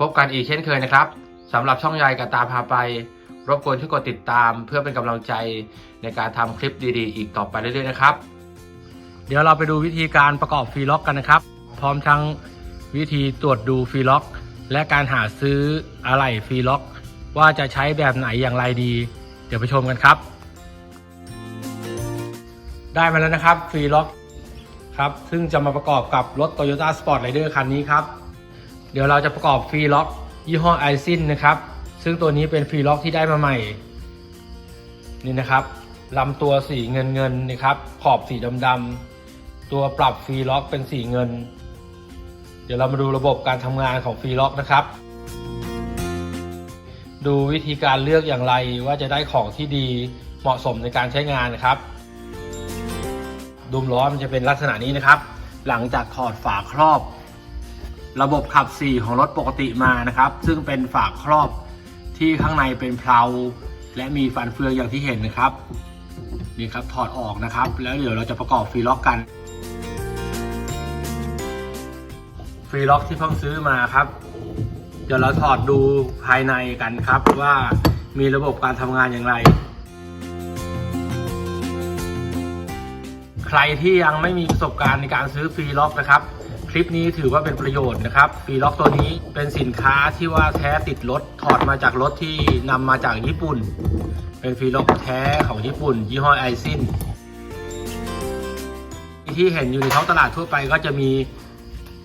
พบกันอีกเช่นเคยนะครับสำหรับช่องยายกับตาพาไป รบกวนช่วยกดติดตาม เพื่อเป็นกำลังใจในการทำคลิปดีๆ อีกต่อไปเรื่อยๆนะครับ เดี๋ยวเราไปดูวิธีการประกอบฟรีล็อกกันนะครับ พร้อมทั้งวิธีตรวจดูฟรีล็อก และการหาซื้ออะไหล่ฟรีล็อก ว่าจะใช้แบบไหนอย่างไรดี เดี๋ยวไปชมกันครับ ได้มาแล้วนะครับฟรีล็อกครับซึ่งจะมาประกอบกับรถ Toyota Sport Rider คันนี้ครับ เดี๋ยวเราจะประกอบฟรีล็อกยี่ห้อไอซินนะครับ ซึ่งตัวนี้เป็นฟรีล็อกที่ได้มาใหม่ นี่นะครับลำตัวสีเงินเงินนะครับ ขอบสีดำๆตัวปรับฟรีล็อกเป็นสีเงิน เดี๋ยวเรามาดูระบบการทำงานของฟรีล็อกนะครับ ดูวิธีการเลือกอย่างไรว่าจะได้ของที่ดีเหมาะสมในการใช้งานนะครับดุมล้อมันจะเป็นลักษณะนี้นะครับ หลังจากถอดฝาครอบ ระบบขับ 4 ของรถปกติมานะครับ ซึ่งเป็นฝาครอบที่ข้างในเป็นเพลาและมีฟันเฟืองอย่างที่เห็นนะครับนี่ครับถอดออกนะครับ แล้วเดี๋ยวเราจะประกอบฟีล็อกกันฟีล็อกที่เพิ่งซื้อมาครับ เดี๋ยวเราถอดดูภายในกันครับว่ามีระบบการทำงานอย่างไร ใครที่ยังไม่มีประสบการณ์ในการซื้อฟีล็อกนะครับ คลิปนี้ถือว่าเป็นประโยชน์นะครับฟีล็อกตัวนี้เป็นสินค้าที่ว่าแท้ติดรถถอดมาจากรถที่นำมาจากญี่ปุ่น เป็นฟีล็อกแท้ของญี่ปุ่น ยี่ห้อไอซินที่เห็นอยู่ในท้องตลาดทั่วไปก็จะมี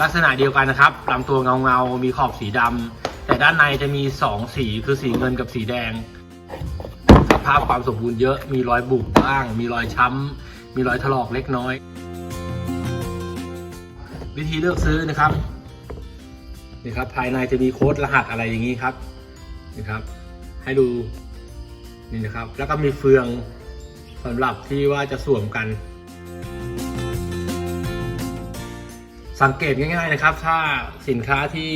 ลักษณะเดียวกันนะครับลำตัวเงาเงาๆมีขอบสีดำแต่ด้านในจะมีสองสีคือสีเงินกับสีแดงสภาพความสมบูรณ์เยอะมีรอยบุบบ้าง มีรอยช้ำมีรอยถลอกเล็กน้อย วิธีเลือกซื้อนะครับนี่ครับ ภายในจะมีโค้ดรหัสอะไรอย่างนี้ครับนี่ครับ ให้ดูนี่นะครับ แล้วก็มีเฟืองสำหรับที่ว่าจะสวมกัน สังเกตง่ายๆนะครับ ถ้าสินค้าที่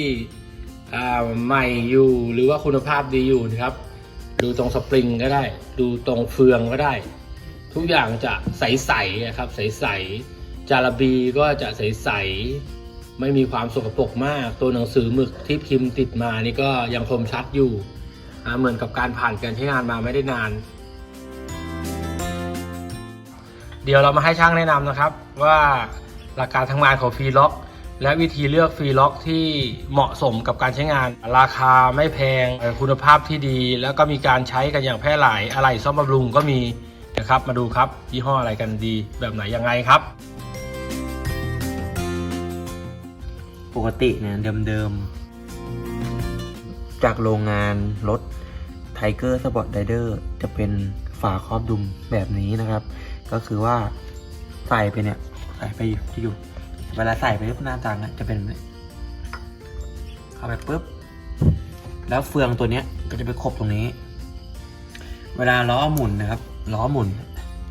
อ่าใหม่อยู่หรือว่าคุณภาพดีอยู่นะครับ ดูตรงสปริงก็ได้ ดูตรงเฟืองก็ได้ ทุกอย่างจะใสๆนะครับ ใสๆ จาระบีก็จะใสๆไม่มีความสกปรกมาก ตัวหนังสือหมึกที่พิมพ์ติดมานี่ก็ยังคมชัดอยู่เหมือนกับการผ่านการใช้งานมาไม่ได้นาน เดี๋ยวเรามาให้ช่างแนะนำนะครับ ว่าหลักการทำงานของฟรีล็อกและวิธีเลือกฟรีล็อกที่เหมาะสมกับการใช้งาน ราคาไม่แพงคุณภาพที่ดี แล้วก็มีการใช้กันอย่างแพร่หลาย อะไหล่ซ่อมบำรุงก็มีนะครับ มาดูครับยี่ห้ออะไรกันดีแบบไหนยังไงครับ กติเนี่ยเดิมๆ จากโรงงานรถ Tiger Sport Rider จะเป็นฝาครอบดุมแบบนี้นะครับ ก็คือว่าใส่ไปเนี่ยใส่ไปที่อยู่ เวลาใส่ไปปุ๊บหน้าจางเนี่ยจะเป็นแบบนี้เข้าไปปุ๊บ แล้วเฟืองตัวเนี้ยก็จะไปครบตรงนี้ เวลาล้อหมุนนะครับล้อหมุน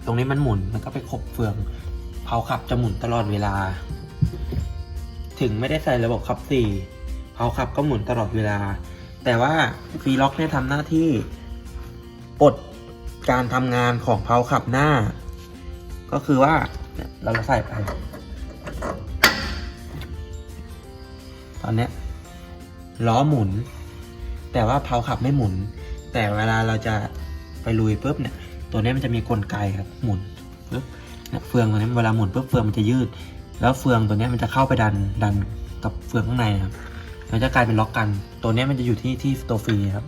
ตรงนี้มันหมุนมันก็ไปครบเฟืองเผาขับจะหมุนตลอดเวลา ถึงไม่ได้ใส่ระบบขับสี่เผาขับก็หมุนตลอดเวลา แต่ว่าฟีล็อกเนี่ยทำหน้าที่ปลดการทำงานของเผาขับหน้า ก็คือว่าเราจะใส่ไป ตอนนี้ล้อหมุน แต่ว่าเผาขับไม่หมุน แต่เวลาเราจะไปลุยปุ๊บเนี่ย ตัวเนี้ยมันจะมีกลไกครับหมุนปุ๊บเฟืองตัวนี้เวลาหมุนปุ๊บเฟืองมันจะยืด แล้วเฟืองตัวเนี้ยมันจะเข้าไปดันดันกับเฟืองข้างในครับมันจะกลายเป็นล็อกกัน ตัวเนี้ยมันจะอยู่ที่ที่ตัวฟรีครับ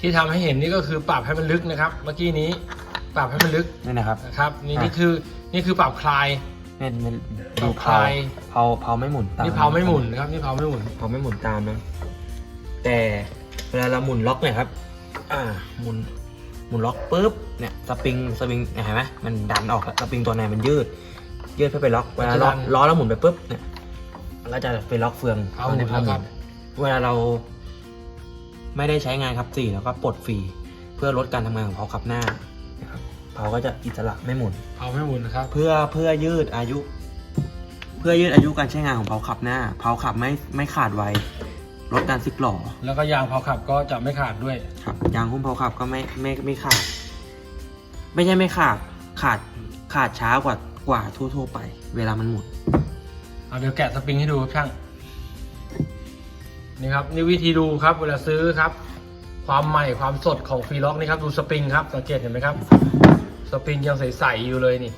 ที่ทำให้เห็นนี่ก็คือปรับให้มันลึกนะครับ เมื่อกี้นี้ปรับให้มันลึกนี่นะครับนะครับนี่อะนี่คือนี่คือปรับคลายเนี่ยเนี่ยต่ดูอเผาไปเผาเผาไม่หมุนตามนี่เผาไม่หมุนนะครับนี่เผาไม่หมุนเผาไม่หมุนตามนะแต่เวลาเราหมุนล็อกเนี่ยครับ อ่าหมุนหมุนล็อกปุ๊บเนี่ยสปริงสปริงเนี่ยเห็นไหมมันดันออกสปริงตัวไหนมันยืด ยืดเพื่อไปล็อกเวลาล็อกล้อแล้วหมุนไปปุ๊บเนี่ยมันก็จะไปล็อกเฟืองเอาหมุนตอนแล้วนี้ครับ เวลาเราไม่ได้ใช้งานครับสี่แล้วก็ปลดฟรีเพื่อลดการทำงานของเผาขับหน้านะครับเผาก็จะอิสระไม่หมุนเผาไม่หมุนนะครับ เพื่อเพื่อยืดอายุ เพื่อยืดอายุการใช้งานของเผาขับหน้าเผาขับไม่ไม่ขาดไวลดการซิกหล่อ แล้วก็ยางเผาขับก็จะไม่ขาดด้วย ครับ ยางหุ้มเผาขับก็ไม่ไม่ไม่ขาด ไม่ใช่ไม่ขาด ขาดขาดช้ากว่า กว่าทั่วๆไป เวลามันหมุนเอาเดี๋ยวแกะสปริงให้ดูครับช่าง นี่ครับนี่วิธีดูครับ เวลาซื้อครับ ความใหม่ความสดของฟรีล็อกนี่ครับดูสปริงครับสังเกตเห็นไหมครับ สปริงยังใสๆอยู่เลยนี่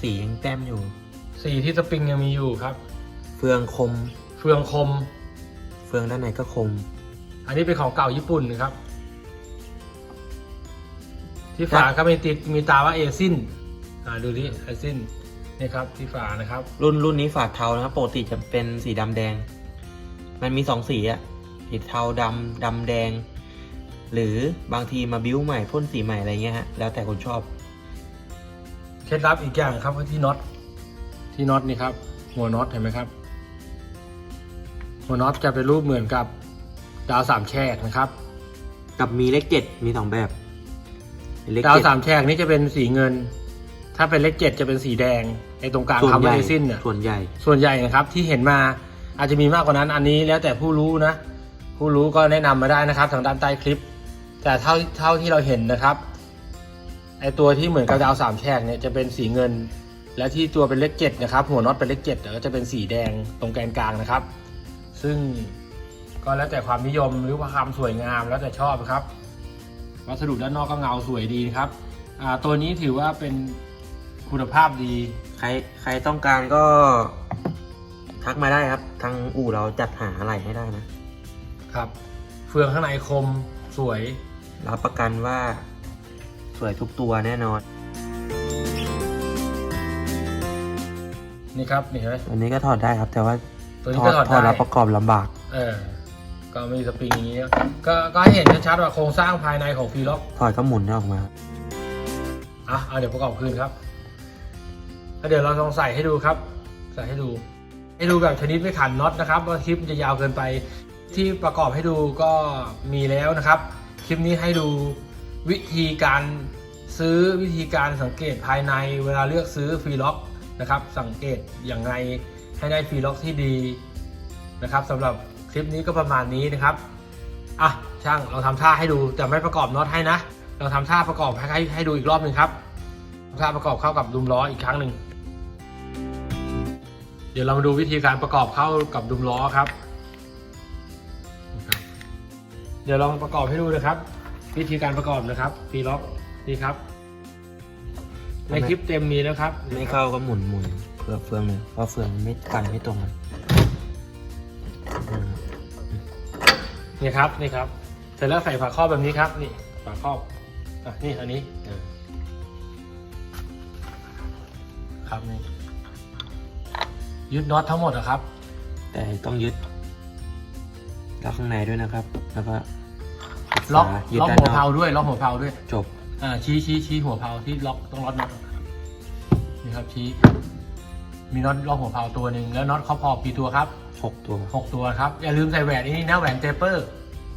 สียังแต้มอยู่ สีที่สปริงยังมีอยู่ครับ เฟืองคม เฟืองคม เฟืองด้านในก็คม อันนี้เป็นของเก่าญี่ปุ่นนะครับ ที่ฝาก็มีติดมีตาว่าเอซินอ่าดูดิเอซิน นี่ครับที่ฝานะครับ รุ่นรุ่นนี้ฝาเทานะครับปกติจะเป็นสีดำแดง มันมีสองสีอะสีเทาดำดำแดง หรือบางทีมาบิ้วใหม่พ่นสีใหม่อะไรเงี้ยฮะแล้วแต่คนชอบเคล็ดลับอีกอย่างครับก็ที่น็อตที่น็อตนี่ครับ หัวน็อตเห็นไหมครับ หัวน็อตจะเป็นรูปเหมือนกับดาวสามแฉกนะครับ กับมีเลขเจ็ดมีสองแบบเป็นเลขดาวเจ็ดสามแฉกนี่จะเป็นสีเงิน ถ้าเป็นเลขเจ็ดจะเป็นสีแดง ไอ้ตรงกลางส่วนคำใหว่าญ่เอซินเนี่ยส่วนใหญ่ ส่วนใหญ่นะครับที่เห็นมาอาจจะมีมากกว่านั้นอันนี้แล้วแต่ผู้รู้นะ ผู้รู้ก็แนะนำมาได้นะครับ ทางด้านใต้คลิป แต่เท่าเท่าที่เราเห็นนะครับไอตัวที่เหมือนกับดาวสามแฉกเนี่ยจะเป็นสีเงิน และที่ตัวเป็นเลขเจ็ดนะครับ หัวน็อตเป็นเลขเจ็ดก็จะเป็นสีแดงตรงแกนกลางนะครับ ซึ่งก็แล้วแต่ความนิยมหรือว่าความสวยงามแล้วแต่ชอบครับ วัสดุด้านนอกก็เงาสวยดีนะครับอ่าตัวนี้ถือว่าเป็น คุณภาพดี ใครใครต้องการก็ ทักมาได้ครับ ทางอู่เราจัดหาอะไรให้ได้นะครับ เฟืองข้างในคมสวย รับประกันว่าสวยทุกตัวแน่นอน นี่ครับนี่เห็นไหมอันนี้ก็ถอดได้ครับ แต่ว่าตัวนี้ก็ถอดถอดได้แล้วประกอบลำบาก เออ ก็มีสปริงอย่างนี้ ก็ก็ให้เห็นชัดๆว่าโครงสร้างภายในของฟีล็อกถอดก็หมุนออกมา อะเอาเดี๋ยวประกอบคืนครับ แล้วเดี๋ยวเราลองใส่ให้ดูครับ ใส่ให้ดู ให้ดูแบบชนิดไม่ขันน็อตนะครับว่าคลิปจะยาวเกินไป ที่ประกอบให้ดูก็มีแล้วนะครับ คลิปนี้ให้ดูวิธีการซื้อวิธีการสังเกตภายในเวลาเลือกซื้อฟรีล็อกนะครับ สังเกตอย่างไรให้ได้ฟรีล็อกที่ดีนะครับสำหรับคลิปนี้ก็ประมาณนี้นะครับอะช่างเราทำท่าให้ดูแต่ไม่ประกอบน็อตให้นะ เราทำท่าประกอบให้ให้ดูอีกรอบหนึ่งครับทำท่าประกอบเข้ากับดุมล้ออีกครั้งหนึ่ง เดี๋ยวเรามาดูวิธีการประกอบเข้ากับดุมล้อครับนะครับ เดี๋ยวลองประกอบให้ดูนะครับ วิธีการประกอบนะครับฟีล็อกนี่ครับ ในคลิปเต็มมีแล้วครับ ไม่เข้าก็หมุนหมุนเพื่อเฟืองเนี่ยเพราะเฟืองไม่กันไม่ตรงกันอืมนี่ครับนี่ครับ เสร็จแล้วใส่ฝาครอบแบบนี้ครับ นี่ฝาครอบอะนี่อันนี้เออครับนี่ ยึดน็อตทั้งหมดนะครับ แต่ต้องยึดล็อกข้างในด้วยนะครับ แล้วก็ล็อกฝายึดล็อกด้านหัวนเพลาอกด้วยล็อกหัวเพลาด้วย จบ อ่าชี้ชี้ชี้หัวเพลาที่ล็อกต้องล็อกน็อตนี่ครับชี้ มีน็อตล็อกหัวเพลาตัวหนึ่งแล้วน็อตเขาพอบกี่ตัวครับหกตัว หกตัวครับ อย่าลืมใส่แหวนนี่นะแหวนเทปเปอร์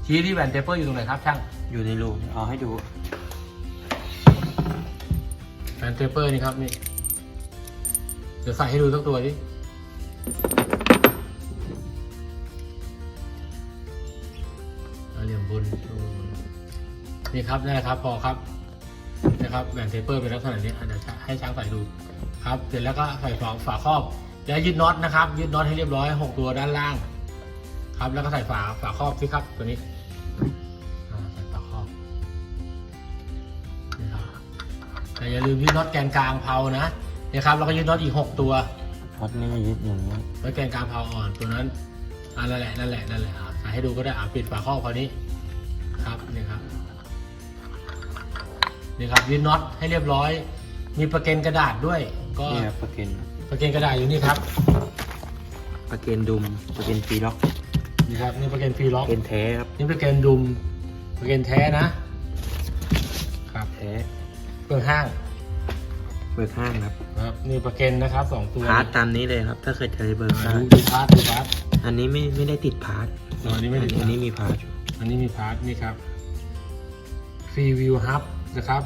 ชี้ที่แหวนเทปเปอร์อยู่ตรงไหนครับช่างอยู่ในรูเอาให้ดู แหวนเทปเปอร์นี่ครับนี่เดี๋ยวใส่ให้ดูสักตัวดิ เอาเหลี่ยมบนนี่ครับนี่แหละครับ พอครับนะครับแหวนเทปเปอร์เป็นลักษณะนี้อะเดี๋ยวให้ช่างใส่ดูครับ เสร็จแล้วก็ใส่ฝาฝาครอบ แล้วยึดน็อตนะครับ ยึดน็อตให้เรียบร้อยหกตัวด้านล่าง ครับแล้วก็ใส่ฝาฝาครอบสิครับ ตัวนี้อ่าใส่ฝาครอบนี่ครับแต่อย่าลืมยึดน็อตแกนกลางเพลานะนี่ครับแล้วก็ยึดน็อตอีกหกตัว น็อตนี่ยึดอย่างนี้ไว้แกนกลางเพลาอ่อนตัวนั้นอ่านั่นแหละนั่นแหละนั่นแหละอะใส่ให้ดูก็ได้อ่าปิดฝาครอบคราวนี้ครับนี่ครับนี่ครับยึดน็อตให้เรียบร้อย มีประเกนกระดาษด้วย ก็นี่ครับประเกนประเกนกระดาษอยู่นี่ครับประเกนดุมประเกนฟรีล็อกนี่ครับนี่ประเกนฟรีล็ปอกระเกนแท้ครับนี่ประเกนดุมประเกนแท้นะครับแท้เปลืองห้าง เบิกห้างครับนะครับนี่ประเกนนะครับสองตัวพาร์ทตามนี้เลยครับ ถ้าเกิดจะได้เบิกอ่าได้ดูดูพาร์ทดูพาร์ทอันนี้ไม่ไม่ได้ติดพาร์ทอ๋ออันนี้ไม่ได้ติดอันนี้มีพาร์ทอยู่อันนี้มีพาร์ทนี่ครับฟรีวิวฮับนะครับ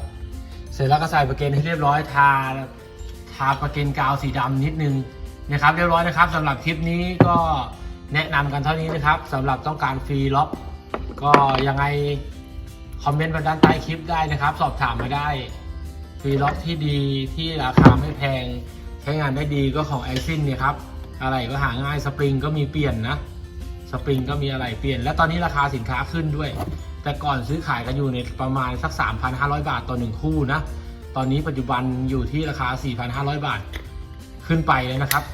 เสร็จแล้วก็ใส่ประเกนให้เรียบร้อยทาทาประเกนกาวสีดำนิดนึงนะครับ เรียบร้อยนะครับสำหรับคลิปนี้ก็แนะนำกันเท่านี้นะครับสำหรับต้องการฟรีล็อกก็ยังไงคอมเมนต์มาด้านใต้คลิปได้นะครับ สอบถามมาได้ ฟีล็อกที่ดีที่ราคาไม่แพง ใช้งานได้ดีก็ของไอซินเนี่ยครับอะไรก็หาง่ายสปริงก็มีเปลี่ยนนะสปริงก็มีอะไรเปลี่ยน และตอนนี้ราคาสินค้าขึ้นด้วย แต่ก่อนซื้อขายกันอยู่ในประมาณสัก 3,500 บาทต่อหนึ่งคู่นะตอนนี้ปัจจุบันอยู่ที่ราคา 4,500 บาทขึ้นไปเลยนะครับ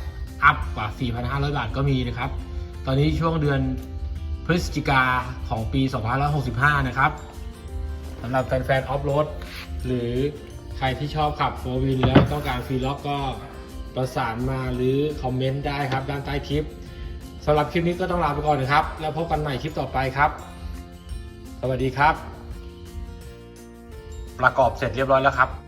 อัพกว่า 4,500 บาทก็มีนะครับ ตอนนี้ช่วงเดือนพฤศจิกาของปี 2565 นะครับสำหรับแฟนๆออฟโรดหรือ ใครที่ชอบขับโฟวินแล้วต้องการฟรีล็อกก็ประสานมาหรือคอมเมนต์ได้ครับด้านใต้คลิปสำหรับคลิปนี้ก็ต้องลาไปก่อนนะครับ แล้วพบกันใหม่คลิปต่อไปครับ สวัสดีครับ ประกอบเสร็จเรียบร้อยแล้วครับ